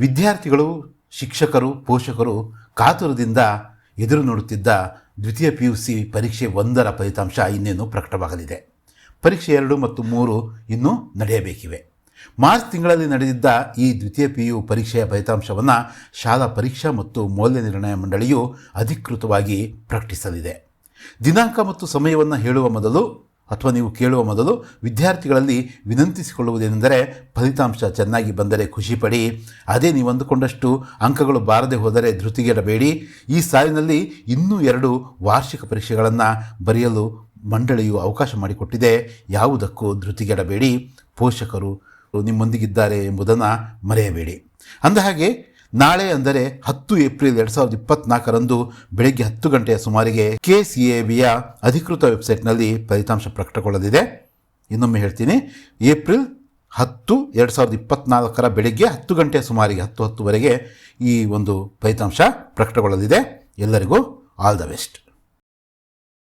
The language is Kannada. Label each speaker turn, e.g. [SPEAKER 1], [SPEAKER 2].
[SPEAKER 1] ವಿದ್ಯಾರ್ಥಿಗಳು, ಶಿಕ್ಷಕರು, ಪೋಷಕರು ಕಾತುರದಿಂದ ಎದುರು ನೋಡುತ್ತಿದ್ದ ದ್ವಿತೀಯ ಪಿ ಯು ಸಿ ಪರೀಕ್ಷೆ ಒಂದರ ಫಲಿತಾಂಶ ಇನ್ನೇನು ಪ್ರಕಟವಾಗಲಿದೆ. ಪರೀಕ್ಷೆ ಎರಡು ಮತ್ತು ಮೂರು ಇನ್ನೂ ನಡೆಯಬೇಕಿವೆ. ಮಾರ್ಚ್ ತಿಂಗಳಲ್ಲಿ ನಡೆದಿದ್ದ ಈ ದ್ವಿತೀಯ ಪಿ ಯು ಪರೀಕ್ಷೆಯ ಫಲಿತಾಂಶವನ್ನು ಶಾಲಾ ಪರೀಕ್ಷಾ ಮತ್ತು ಮೌಲ್ಯ ನಿರ್ಣಯ ಮಂಡಳಿಯು ಅಧಿಕೃತವಾಗಿ ಪ್ರಕಟಿಸಲಿದೆ. ದಿನಾಂಕ ಮತ್ತು ಸಮಯವನ್ನು ಹೇಳುವ ಮೊದಲು ಅಥವಾ ನೀವು ಕೇಳುವ ಮೊದಲು ವಿದ್ಯಾರ್ಥಿಗಳಲ್ಲಿ ವಿನಂತಿಸಿಕೊಳ್ಳುವುದೇನೆಂದರೆ ಫಲಿತಾಂಶ ಚೆನ್ನಾಗಿ ಬಂದರೆ ಖುಷಿಪಡಿ ಅದೇ ನೀವು ಅಂದುಕೊಂಡಷ್ಟು ಅಂಕಗಳು ಬಾರದೆ ಹೋದರೆ ಧೃತಿಗೆಡಬೇಡಿ. ಈ ಸಾಲಿನಲ್ಲಿ ಇನ್ನೂ ಎರಡು ವಾರ್ಷಿಕ ಪರೀಕ್ಷೆಗಳನ್ನು ಬರೆಯಲು ಮಂಡಳಿಯು ಅವಕಾಶ ಮಾಡಿಕೊಟ್ಟಿದೆ. ಯಾವುದಕ್ಕೂ ಧೃತಿಗೆಡಬೇಡಿ. ಪೋಷಕರು ನಿಮ್ಮೊಂದಿಗಿದ್ದಾರೆ ಎಂಬುದನ್ನು ಮರೆಯಬೇಡಿ. ಅಂದಹಾಗೆ ನಾಳೆ ಅಂದರೆ ಹತ್ತು ಏಪ್ರಿಲ್ ಎರಡು ಸಾವಿರದ ಇಪ್ಪತ್ನಾಲ್ಕರಂದು ಬೆಳಗ್ಗೆ ಹತ್ತು ಗಂಟೆಯ ಸುಮಾರಿಗೆ ಕೆ ಸಿ ಎ ಬಿಯ ಅಧಿಕೃತ ವೆಬ್ಸೈಟ್ನಲ್ಲಿ ಫಲಿತಾಂಶ ಪ್ರಕಟಗೊಳ್ಳಲಿದೆ. ಇನ್ನೊಮ್ಮೆ ಹೇಳ್ತೀನಿ, ಏಪ್ರಿಲ್ ಹತ್ತು ಎರಡು ಸಾವಿರದ ಇಪ್ಪತ್ನಾಲ್ಕರ ಬೆಳಗ್ಗೆ ಹತ್ತು ಗಂಟೆಯ ಸುಮಾರಿಗೆ ಹತ್ತು ಹತ್ತುವರೆಗೆ ಈ ಒಂದು ಫಲಿತಾಂಶ ಪ್ರಕಟಗೊಳ್ಳಲಿದೆ. ಎಲ್ಲರಿಗೂ ಆಲ್ ದ ಬೆಸ್ಟ್.